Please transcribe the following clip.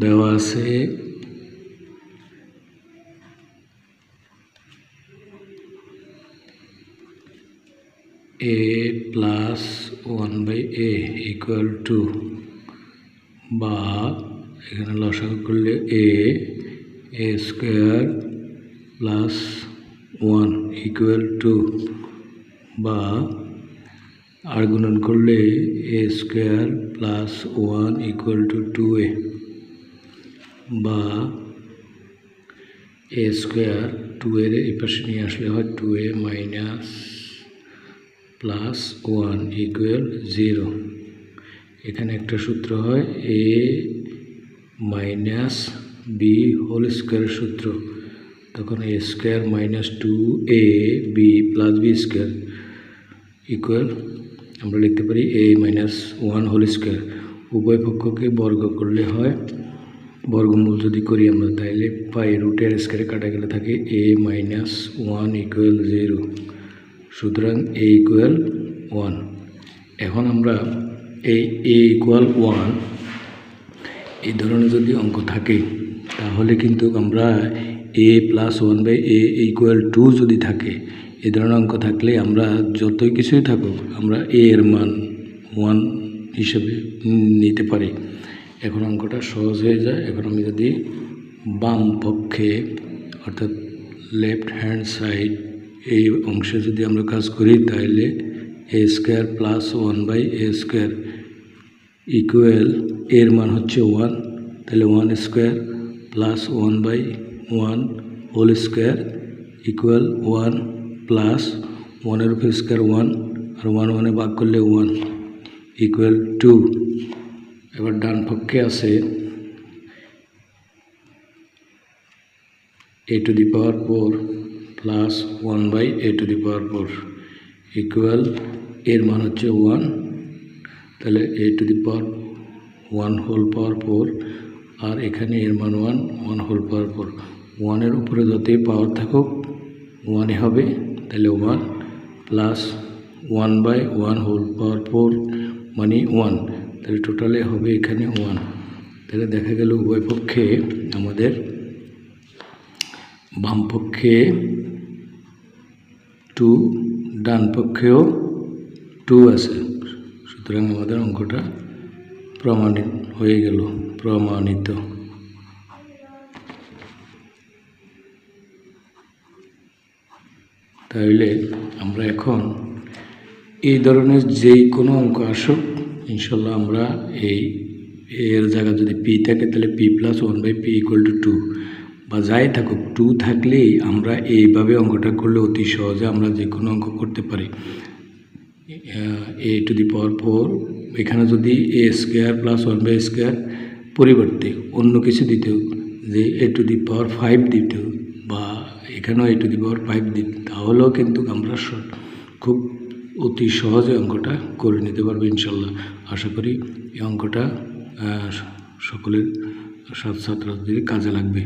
দেওয়া আছে। A plus one by a equal to বা এখানে লসাগু করলে a a square plus one equal to বা আর করলে a square plus one equal to two a বা এ স্কোয়ার টু এর এই পাশে নিয়ে আসলে হয় two a minus plus one equal zero এখানে একটা সূত্র হয় এ মাইনাস বি হোল স্কোয়ারের সূত্র। তখন a square minus two a b plus b square equal আমরা লিখতে পারি a minus one whole square উভয় পক্ষকে বর্গ করলে হয় বর্গমূল যদি করি আমরা, তাইলে পাই রুটের স্কোয়ারে কাটা গেলে থাকে a minus one equal zero সুতরাং এ ইকুয়াল ওয়ান এখন আমরা এই এ ইকুয়াল ওয়ান এই ধরনের যদি অঙ্ক থাকে, তাহলে কিন্তু আমরা a plus one by a equal to যদি থাকে এই ধরনের অঙ্ক থাকলে আমরা যতই কিছুই থাকুক, আমরা এ এর মান ওয়ান হিসেবে নিতে পারি। এখন অঙ্কটা সহজ হয়ে যায়। এখন আমি যদি বাম পক্ষে, অর্থাৎ লেফট হ্যান্ড সাইড এই অংশে যদি আমরা কাজ করি, তাহলে a square plus one by a square equal এর মান হচ্ছে ওয়ান তাহলে one square plus one by one whole square equal one plus ওয়ানের উপর স্কোয়ার ওয়ান আর ওয়ান ওয়ানে ভাগ করলে ওয়ান ইকুয়াল টু এবার ডান পক্ষে আছে a to the power four plus one by a to the power four equal এর মান হচ্ছে ওয়ান তাহলে a to the power one whole power four আর এখানে এর মান one one whole power four ওয়ানের উপরে যতই পাওয়ার থাকুক ওয়ানে হবে, তাহলে one plus one by one whole power four মানে ওয়ান তাহলে টোটালে হবে এখানে ওয়ান তাহলে দেখা গেল উভয় পক্ষে আমাদের বাম পক্ষে টু ডান পক্ষেও টু আছে। সুতরাং আমাদের অঙ্কটা প্রমাণিত হয়ে গেল, প্রমাণিত। তাহলে আমরা এখন এই ধরনের যেই কোনো অঙ্ক আসুক ইনশাল্লাহ আমরা এই এর জায়গা যদি পি থাকে, তাহলে P plus one by P equal to two বা যাই থাকুক টু থাকলেই আমরা এইভাবে অঙ্কটা করলে অতি সহজে আমরা যে কোনো অঙ্ক করতে পারি। এ টু দি পাওয়ার ফোর এখানে যদি a square plus one by square পরিবর্তে অন্য কিছু দিতেও যে এ টু দি পাওয়ার ফাইভ দিতেও বা এখানেও এ টু দি পাওয়ার ফাইভ দিত, তাহলেও কিন্তু আমরা খুব অতি সহজে অঙ্কটা করে নিতে পারবে ইনশাল্লাহ। আশা করি এই অঙ্কটা সকলের ছাত্রছাত্রীদের কাজে লাগবে।